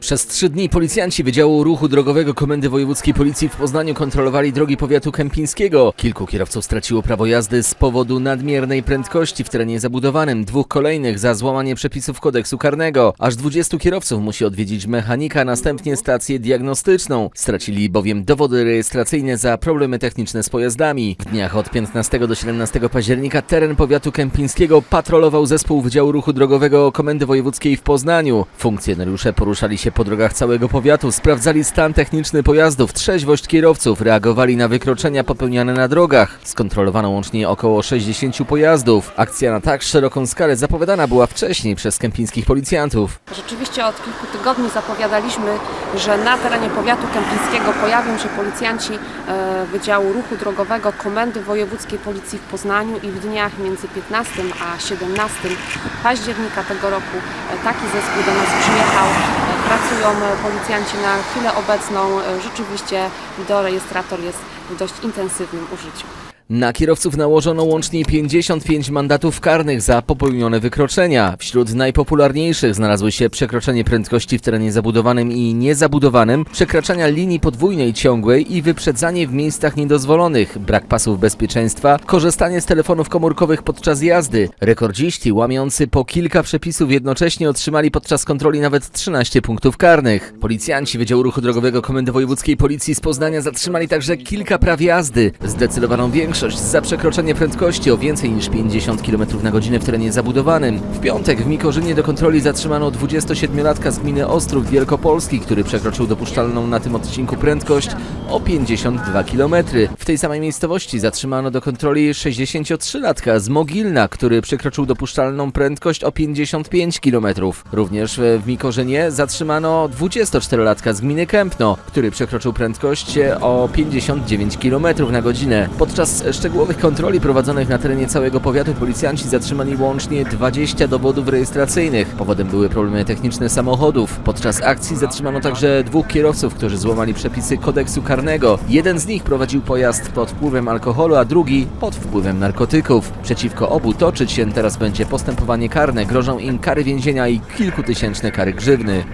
Przez trzy dni policjanci Wydziału Ruchu Drogowego Komendy Wojewódzkiej Policji w Poznaniu kontrolowali drogi powiatu kępińskiego. Kilku kierowców straciło prawo jazdy z powodu nadmiernej prędkości w terenie zabudowanym, dwóch kolejnych za złamanie przepisów kodeksu karnego. Aż 20 kierowców musi odwiedzić mechanika, następnie stację diagnostyczną. Stracili bowiem dowody rejestracyjne za problemy techniczne z pojazdami. W dniach od 15 do 17 października teren powiatu kępińskiego patrolował zespół Wydziału Ruchu Drogowego Komendy Wojewódzkiej w Poznaniu. Funkcjonariusze poruszali się po drogach całego powiatu, sprawdzali stan techniczny pojazdów, trzeźwość kierowców, reagowali na wykroczenia popełniane na drogach. Skontrolowano łącznie około 60 pojazdów. Akcja na tak szeroką skalę zapowiadana była wcześniej przez kępińskich policjantów. Rzeczywiście od kilku tygodni zapowiadaliśmy, że na terenie powiatu kępińskiego pojawią się policjanci e, Wydziału Ruchu Drogowego Komendy Wojewódzkiej Policji w Poznaniu i w dniach między 15 a 17 października tego roku e, taki zespół do nas przyjechał. Pracują policjanci na chwilę obecną. Rzeczywiście wideorejestrator jest w dość intensywnym użyciu. Na kierowców nałożono łącznie 55 mandatów karnych za popełnione wykroczenia. Wśród najpopularniejszych znalazły się przekroczenie prędkości w terenie zabudowanym i niezabudowanym, przekraczania linii podwójnej ciągłej i wyprzedzanie w miejscach niedozwolonych, brak pasów bezpieczeństwa, korzystanie z telefonów komórkowych podczas jazdy. Rekordziści łamiący po kilka przepisów jednocześnie otrzymali podczas kontroli nawet 13 punktów karnych. Policjanci Wydziału Ruchu Drogowego Komendy Wojewódzkiej Policji z Poznania zatrzymali także kilka praw jazdy. Zdecydowaną większość za przekroczenie prędkości o więcej niż 50 km na godzinę w terenie zabudowanym. W piątek w Mikorzynie do kontroli zatrzymano 27-latka z gminy Ostrów Wielkopolski, który przekroczył dopuszczalną na tym odcinku prędkość o 52 km. W tej samej miejscowości zatrzymano do kontroli 63-latka z Mogilna, który przekroczył dopuszczalną prędkość o 55 km. Również w Mikorzynie zatrzymano 24-latka z gminy Kępno, który przekroczył prędkość o 59 km na godzinę. Szczegółowych kontroli prowadzonych na terenie całego powiatu policjanci zatrzymali łącznie 20 dowodów rejestracyjnych. Powodem były problemy techniczne samochodów. Podczas akcji zatrzymano także dwóch kierowców, którzy złamali przepisy kodeksu karnego. Jeden z nich prowadził pojazd pod wpływem alkoholu, a drugi pod wpływem narkotyków. Przeciwko obu toczyć się teraz będzie postępowanie karne. Grożą im kary więzienia i kilkutysięczne kary grzywny.